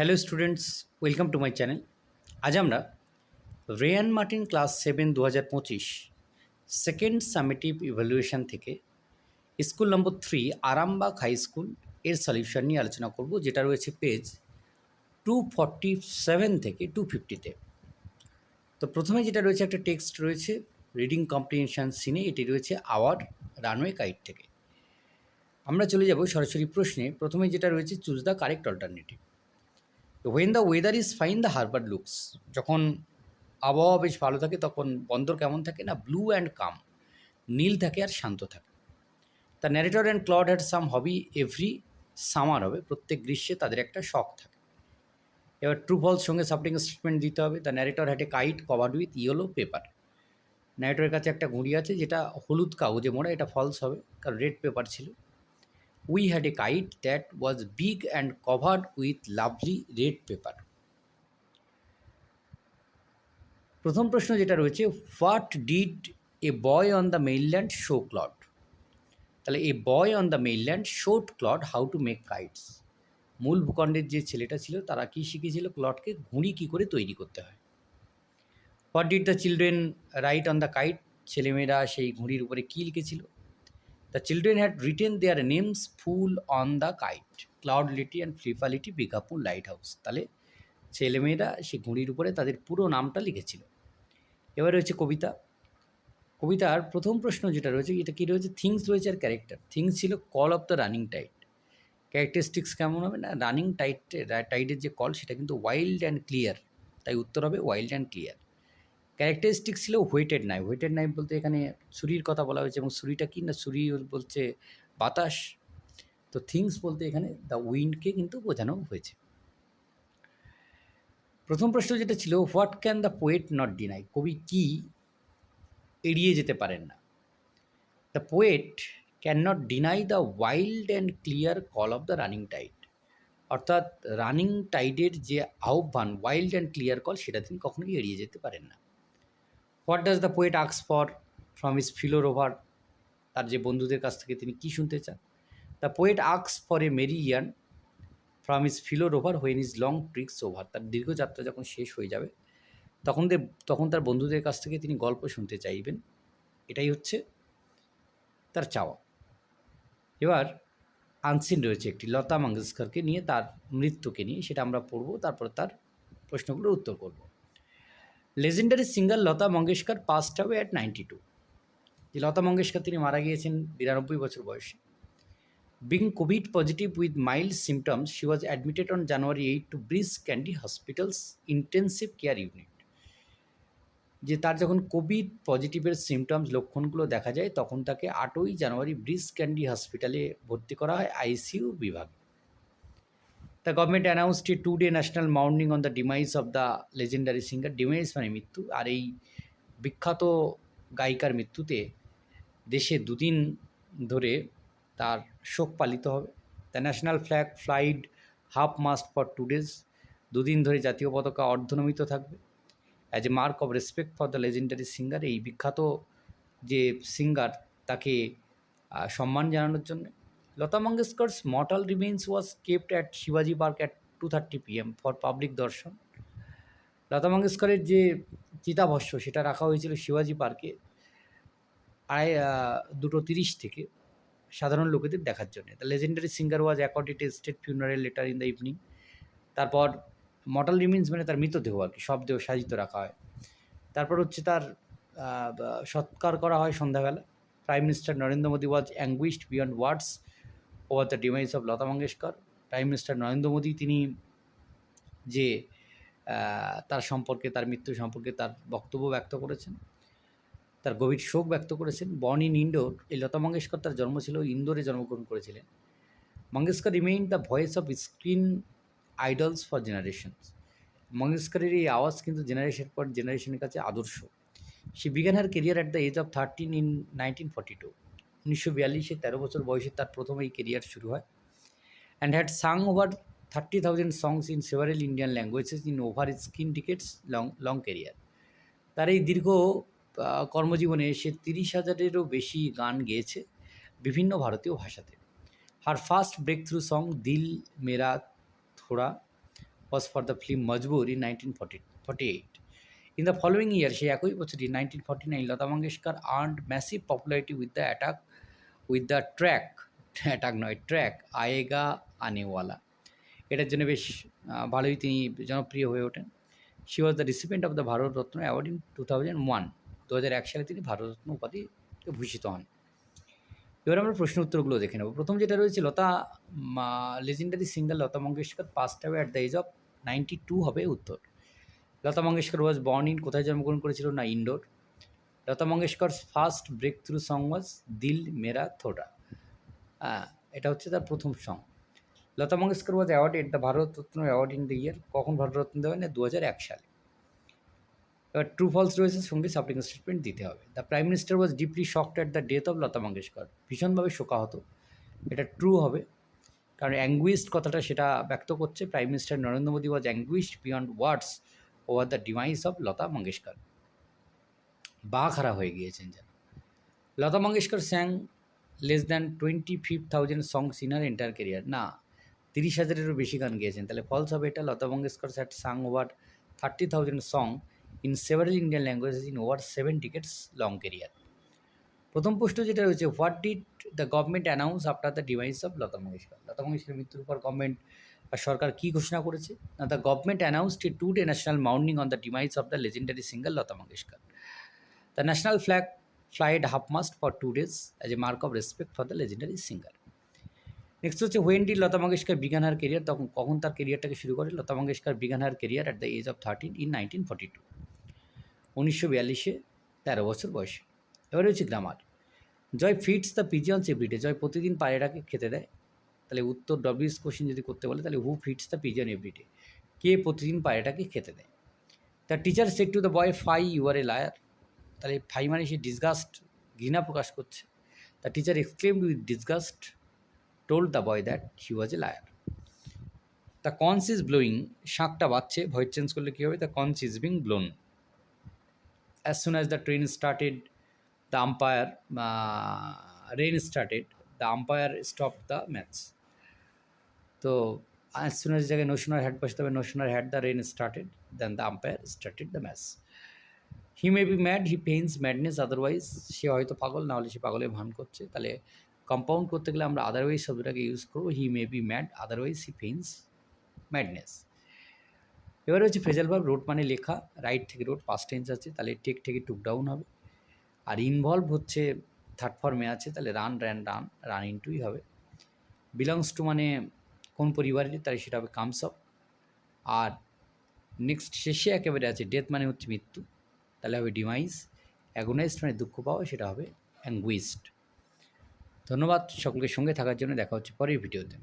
Hello students welcome to my channel আজ আমরা Ryan Martin class seven দু হাজার পঁচিশ সেকেন্ড সামেটিভ ইভ্যালুয়েশন থেকে school number three Arambagh high স্কুলের সলিউশন নিয়ে আলোচনা করব, যেটা রয়েছে পেজ টু ফর্টি সেভেন থেকে টু ফিফটিতে তো প্রথমে যেটা রয়েছে, একটা টেক্সট রয়েছে রিডিং কম্প্রিহেনশন সিনে এটি রয়েছে আওয়ার রানওয়ে গাইড থেকে। আমরা চলে যাব সরাসরি প্রশ্নে। প্রথমে যেটা রয়েছে choose the correct alternative when the weather is fine the harbour looks যখন আবহাওয়া বেশ ভালো থাকে, তখন বন্দর কেমন থাকে না? ব্লু অ্যান্ড কাম নীল থাকে আর শান্ত থাকে। The narrator and Claud had some hobby every summer হবে। প্রত্যেক গ্রীষ্মে তাদের একটা শখ থাকে। এবার ট্রু ফলস সঙ্গে সাপোর্টিং স্টেটমেন্ট দিতে হবে। The narrator had a kite covered with yellow paper ন্যারেটরের কাছে একটা ঘুড়ি আছে, যেটা হলুদ কাগজে মোড়া, এটা ফলস হবে। কারণ রেড পেপার ছিল। We had a kite that was big and covered with lovely red paper প্রথম প্রশ্ন যেটা রয়েছে what did a boy on the mainland show Claud তাহলে a boy on the mainland showed Claud how to make kites মূল ভূখণ্ডের যে ছেলেটা ছিল, তারা কি শিখেছিল ক্লডকে ঘুড়ি কী করে তৈরি করতে হয়। What did the children write on the kite ছেলেমেয়েরা সেই ঘুড়ির উপরে কী লিখেছিল? Had written their names full on the kite Claud litti and ফ্লিফালিটি বিঘাপুর লাইট হাউস তাহলে ছেলেমেয়েরা সেই ঘুড়ির উপরে তাদের পুরো নামটা লিখেছিল। এবার রয়েছে কবিতা। কবিতার প্রথম প্রশ্ন যেটা রয়েছে, এটা কী রয়েছে? থিংস রয়েছে আর ক্যারেক্টার থিংস ছিল call of the running tide characteristics কেমন হবে না? রানিং টাইট টাইডের যে কল সেটা কিন্তু ওয়াইল্ড অ্যান্ড ক্লিয়ার তাই উত্তর হবে ওয়াইল্ড অ্যান্ড ক্লিয়ার ক্যারেক্টারিস্টিক্স ছিল হোয়েটেড নাইফ হোয়েটেড নাইফ বলতে এখানে ছুরির কথা বলা হয়েছে এবং ছুরিটা কি না, ছুরি বলছে বাতাস। তো থিংস বলতে এখানে দ্য উইন্ডকে কিন্তু বোঝানো হয়েছে। প্রথম প্রশ্ন যেটা ছিল what can the poet not deny কবি কি এড়িয়ে যেতে পারেন না? The poet can not deny the wild and clear call of the running tide অর্থাৎ রানিং টাইডের যে আহ্বান ওয়াইল্ড অ্যান্ড ক্লিয়ার কল সেটা তিনি কখনোই এড়িয়ে যেতে পারেন না। What does the poet আক্স for from his fellow rover, তার যে বন্ধুদের কাছ থেকে তিনি কী শুনতে চান? The poet আক্স for a merry yarn from his fellow rover when is long tricks over, তার দীর্ঘযাত্রা যখন শেষ হয়ে যাবে, তখন তখন তার বন্ধুদের কাছ থেকে তিনি গল্প শুনতে চাইবেন। এটাই হচ্ছে তার চাওয়া। এবার আনসিন রয়েছে একটি লতা মঙ্গেশকরকে নিয়ে, তার মৃত্যুকে নিয়ে, সেটা আমরা পড়ব, তারপর তার প্রশ্নগুলোর উত্তর করব। Legendary singer Lata Mangeshkar passed away at ninety two যে লতা মঙ্গেশকর তিনি মারা গিয়েছেন বিরানব্বই বছর বয়সে। Being COVID positive with mild symptoms she was admitted on January eight to Breach Candy hospital's intensive care unit যে তার যখন কোভিড পজিটিভের সিমটমস লক্ষণগুলো দেখা যায়, তখন তাকে আটই জানুয়ারি ব্রিজ ক্যান্ডি হসপিটালে ভর্তি করা হয় আইসিইউ বিভাগে। The government announced a two day national mourning on the demise of the legendary singer demise মানে মৃত্যু আর এই বিখ্যাত গায়িকার মৃত্যুতে দেশে দুদিন ধরে তার শোক পালিত হবে। The national flag flied half mast for two days দুদিন ধরে জাতীয় পতাকা অর্ধনমিত থাকবে। As a mark of respect for the legendary singer এই বিখ্যাত যে সিঙ্গার তাকে সম্মান জানানোর জন্য Lata Mangeshkar's mortal remains was kept at শিবাজি park at two thirty PM for public darshan. Lata মঙ্গেশকরের যে চিতাভস্য সেটা রাখা হয়েছিল শিবাজি পার্কে আড়াই দুটো তিরিশ থেকে সাধারণ লোকেদের দেখার জন্য। The legendary singer was according state funeral later in the evening তারপর মর্টাল রিমিন্স মানে তার মৃতদেহ আর কি, সব দেহ সাজিত রাখা হয়। তারপর হচ্ছে তার সৎকার করা হয় সন্ধ্যাবেলা। Prime minister Narendra Modi was anguished beyond words over the demise of Lata Mangeshkar. Prime minister Narendra Modi তিনি যে তার সম্পর্কে, তার মৃত্যু সম্পর্কে তার বক্তব্য ব্যক্ত করেছেন, তার গভীর শোক ব্যক্ত করেছেন বর্ন ইন ইন্ডোর এই লতা মঙ্গেশকর তার জন্ম ছিল ইন্দোরে জন্মগ্রহণ করেছিলেন। Mangeshkar remain the voice of screen idols for generations মঙ্গেশকরের এই আওয়াজ কিন্তু জেনারেশন পর জেনারেশনের কাছে আদর্শ। She began her career at the age of thirteen in nineteen forty two উনিশশো বিয়াল্লিশে তেরো বছর বয়সে তার প্রথম এই কেরিয়ার শুরু হয় and had sung over thirty thousand songs in several Indian languages in over six decades long long career তার এই দীর্ঘ কর্মজীবনে সে তিরিশ হাজারেরও বেশি গান গেয়েছে বিভিন্ন ভারতীয় ভাষাতে her first breakthrough song Dil Mera Thoda was for the film Majboor the nineteen Majboor in 1948. In the following year, সেই একই বছরই 1949, Lata Mangeshkar earned massive popularity with the attack with the track attack নয় track Aayega Aanewala. এটার জন্য বেশ ভালোই তিনি জনপ্রিয় হয়ে ওঠেন। She was the recipient of the Bharat Ratna award in two thousand one দু হাজার এক সালে তিনি ভারতরত্ন উপাধিতে ভূষিত হন। এবার আমরা প্রশ্ন উত্তরগুলো দেখে নেব। প্রথম যেটা রয়েছে Lata legendary singer Lata Mangeshkar passed away at the age of ninety two হবে উত্তর। Lata Mangeshkar was born in কোথায় জন্মগ্রহণ করেছিল? না Indore Lata Mangeshkar first breakthrough song was Dil Mera Thota হ্যাঁ এটা হচ্ছে তার প্রথম song Lata Mangeshkar was award at the Bharat Ratna award in the year কখন ভারতরত্ন না দু হাজার এক সালে। এবার ট্রু ফলস রয়েছে, সঙ্গে সাপোর্টিং স্টেটমেন্ট দিতে হবে। The prime minister was deeply shocked at the death of Lata Mangeshkar. ভীষণভাবে শোকাহত। এটা ট্রু হবে। কারণ অ্যাঙ্গুইস্ট কথাটা সেটা ব্যক্ত করছে। Prime minister Narendra Modi was anguished beyond words over the demise of Lata Mangeshkar. বা খারাপ হয়ে গিয়েছেন যেন। Lata Mangeshkar sang less than twenty five thousand songs in her entire career না, তিরিশ হাজারেরও বেশি গান গিয়েছেন। তাহলে ফলস হবে এটা। Lata Mangeshkar sat sung over thirty thousand song in several Indian languages in over seven decades long career প্রথম প্রশ্ন যেটা রয়েছে what did the government announce after the demise of Lata Mangeshkar? Lata মঙ্গেশকরের মৃত্যুর পর government বা সরকার কী ঘোষণা করেছে? না the government announced a two day national mourning on the demise of the legendary singer Lata Mangeshkar the national flag flied half mast for two days as a mark of respect for the legendary singer next হচ্ছে when did Lata Mangeshkar began her career তখন কখন তার কেরিয়ারটাকে শুরু করে? Lata Mangeshkar began her career at the age of thirteen in nineteen forty two উনিশশো বিয়াল্লিশে, তেরো বছর বয়সে। এবারে হচ্ছে grammar Joy feeds the pigeons everyday, Joy প্রতিদিন পায়রাকে খেতে দেয়। তাহলে উত্তর ডব্লিউস কোশ্চেন যদি করতে বলে, তাহলে who feeds the pigeon everyday কে প্রতিদিন পায়রাটাকে খেতে দেয়? The teacher said to the boy fie you are a liar তাহলে ফাই মানে সে ডিসগাস্ট ঘৃণা প্রকাশ করছে। The teacher exclaimed with disgust told the boy that he was a liar the conch is blowing শাঁকটা বাজছে ভয়েস চেঞ্জ করলে কী হবে? The conch is being blown as soon as the train started the umpire rain started the umpire stopped the match. তো as জায়গায় no sooner had বসতে হবে no sooner had the rain started then the umpire started the match he may be mad he feigns madness otherwise সে হয়তো পাগল, না হলে সে পাগলে ভান করছে। তাহলে কম্পাউন্ড করতে গেলে আমরা আদারওয়াইজ শব্দটাকে ইউজ করব he may be mad otherwise he feigns madness এবারে হচ্ছে ফ্রেজাল ভার্ব রোড মানে লেখা রাইট থেকে রোড পাস্ট টেন্স আছে, তাহলে টেক থেকে টুক ডাউন হবে। আর ইনভলভ হচ্ছে থার্ড ফর্মে আছে, তাহলে রান র্যান রান রান ইনটুই হবে। বিলংস টু মানে কোন পরিবারের তাহলে সেটা হবে কামস আপ আর নেক্সট শেষে একেবারে আছে ডেথ মানে হচ্ছে মৃত্যু। তাহলে হবে ডিমাইস অ্যাগোনাইজড মানে দুঃখ পাওয়া, সেটা হবে অ্যাঙ্গুইস্ট ধন্যবাদ সকলকে সঙ্গে থাকার জন্য। দেখা হচ্ছে পরের ভিডিওতে।